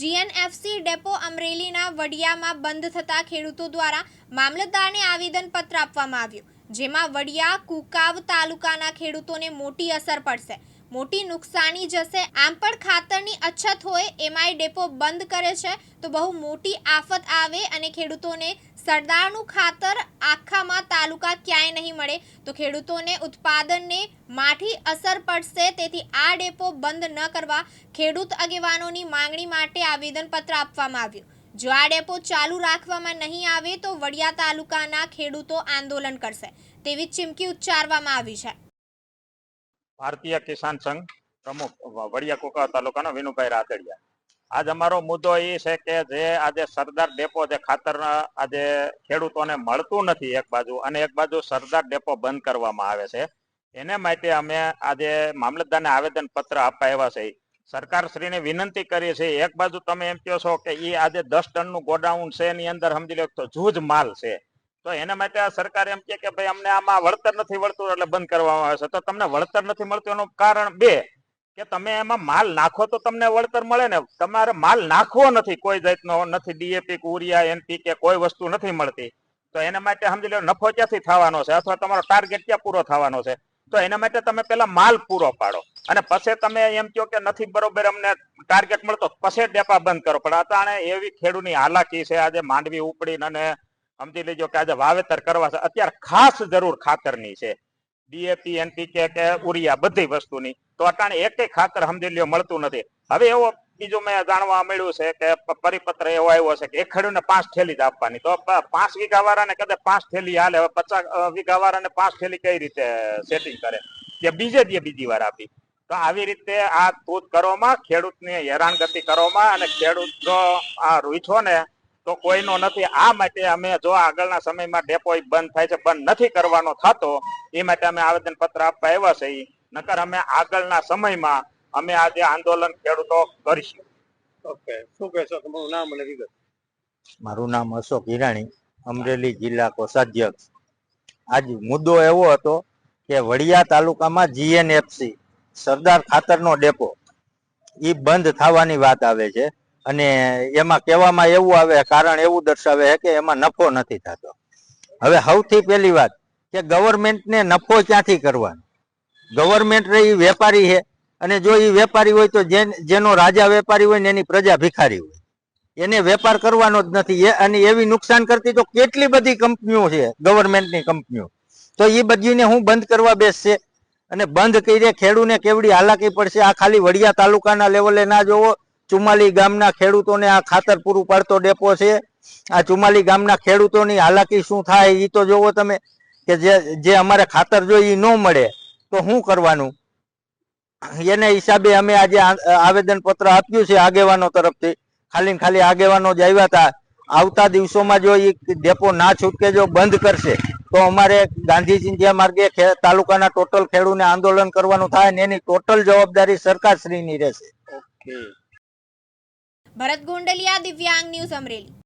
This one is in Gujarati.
જીએનએફસી ડેપો અમરેલીના વડિયામાં બંધ થતા ખેડૂતો દ્વારા મામલતદારને આવેદનપત્ર આપવામાં આવ્યું, જેમાં વડિયા, કુકાવ તાલુકાના ખેડૂતોને મોટી અસર પડશે. મોટી નુકસાની જશે, આમ પણ ખાતરની અછત હોય, એમાંય ડેપો બંધ કરે છે, તો બહુ મોટી આફત આવે અને ખેડૂતોને સરદારનું ખાતર આખામાં તાલુકા ક્યાંય નહીં મળે તો ખેડૂતોને ઉત્પાદનને માઠી અસર પડશે. તેથી આ ડેપો બંધ ન કરવા ખેડૂત આગેવાનોની માંગણી માટે આવેદનપત્ર આપવામાં આવ્યું. જો આ ડેપો ચાલુ રાખવામાં નહીં આવે તો વડિયા તાલુકાના ખેડૂતો આંદોલન કરશે. તેવી ચીમકી ઉચ્ચારવામાં આવી છે. ભારતીય કિસાન સંઘ પ્રમુખ વડિયા કોકા તાલુકાના વિનુભાઈ રાદડિયા. આજ અમારો મુદ્દો એ છે કે જે આજે સરદાર ડેપો જે ખાતર આજે ખેડૂતોને મળતું નથી એક બાજુ અને એક બાજુ સરદાર ડેપો બંધ કરવામાં આવે છે. એને માટે અમે આજે મામલતદારને આવેદન પત્ર અપાવ્યા છે. સરકાર શ્રીને વિનંતી કરીએ છીએ, એક બાજુ તમે એમ કહો છો કે એ આજે દસ ટનનું ગોડાઉન છે, એની અંદર સમજી લો તો જૂજ માલ છે. તો એના માટે આ સરકાર એમ કે ભાઈ અમને આમાં વળતર નથી વળતું એટલે બંધ કરવામાં આવે છે. તો તમને વળતર નથી મળતું એનું કારણ બે કે તમે એમાં માલ નાખો તો તમને વળતર મળે ને. તમારે માલ નાખવો નથી, કોઈ જાતનો નથી ડીએપી એનપી કે કોઈ વસ્તુ નથી મળતી. તો એના માટે સમજી લો, નફો ક્યાંથી થવાનો છે? અથવા તમારો ટાર્ગેટ ક્યાં પૂરો થવાનો છે? તો એના માટે તમે પેલા માલ પૂરો પાડો. અને પછી તમે એમ કહો કે નથી, બરોબર, અમને ટાર્ગેટ મળતો પછી ડેપા બંધ કરો. પણ અટાણે એવી ખેડૂતની હાલાકી છે, આજે માંડવી ઉપડીને અને સમજી લેજો કે આજે વાવેતર કરવા છે. અત્યારે ખાસ જરૂર ખાતરની છે. ડીએપી એનપીકે કે ઉરિયા બધી વસ્તુની. તો અટાણે એક ખાતર સમજી મળતું નથી. હવે એવો બીજું મેં જાણવા મળ્યું છે કે પરિપત્ર એવો આવ્યો છે કે એક ખેડૂતને પાંચ થેલી જ આપવાની. તો પાંચ વીઘા વાળાને કદાચ પાંચ થેલી હાલે, હવે પચાસ વીઘા વાળાને પાંચ થેલી કઈ રીતે સેટિંગ કરે? કે બીજે દી બીજી વાર આપી. તો આવી રીતે આ તૂટ કરવામાં ખેડૂતને હેરાનગતિ કરવામાં અને ખેડૂત જો આ રૂઠો ને, તો કોઈનો નથી. આ માટે અમે જો આગળના સમયમાં ડેપો બંધ થાય છે, બંધ નથી કરવાનો થતો, એ માટે અમે આવેદન પત્ર આપવા આવ્યા છે. નકર અમે આગળના સમયમાં અમે આજે આંદોલન ખેડૂતો કરીશું. ઓકે શું કહેશો? તમારું નામ અને વિગત. મારું નામ અશોક હિરાણી અમરેલી જિલ્લા કોષાધ્યક્ષ. આજ મુદ્દો એવો હતો કે વડિયા તાલુકામાં જીએનએફસી સરદાર ખાતરનો ડેપો એ બંધ થવાની વાત આવે છે અને એમાં કહેવામાં એવું આવે કારણ એવું દર્શાવે છે કે એમાં નફો નથી થતો. હવે સૌથી પહેલી વાત કે ગવર્મેન્ટને નફો ક્યાંથી કરવાનો? ગવર્મેન્ટ એ વેપારી છે. અને જો એ વેપારી હોય તો જેન- રાજા વેપારી હોય ને એની પ્રજા ભિખારી હોય. એને વેપાર કરવાનો જ નથી. અને એવી નુકસાન કરતી તો કેટલી બધી કંપનીઓ છે, ગવર્મેન્ટની કંપનીઓ. તો એ બધીને હું બંધ કરવા બેસશે. અને બંધ કરીને ખેડૂને કેવડી હાલાકી પડશે? આ ખાલી વડિયા તાલુકાના લેવલે ના જોવો. ચુમાલી ગામના ખેડૂતોને આ ખાતર પૂરું પાડતો ડેપો છે. આ ચુમાલી ગામના ખેડૂતોની હાલાકી શું થાય એ તો જોવો તમે. કે જે જે અમારે ખાતર જોઈએ એ ન મળે તો શું કરવાનું? એને હિસાબે અમે આજે આવેદન પત્ર આપ્યું છે આગેવાનો તરફથી. ખાલી ખાલી આગેવાનો જ આવ્યા હતા આવતા દિવસોમાં જો એ ડેપો ના છૂટકે જો બંધ કરશે, તો અમારે ગાંધી ચિંધ્યા માર્ગે તાલુકાના ટોટલ ખેડૂને આંદોલન કરવાનું થાય ને એની ટોટલ જવાબદારી સરકારશ્રીની રહેશે. ભરત ગોંડલિયા, દિવ્યાંગ ન્યૂઝ અમરેલી.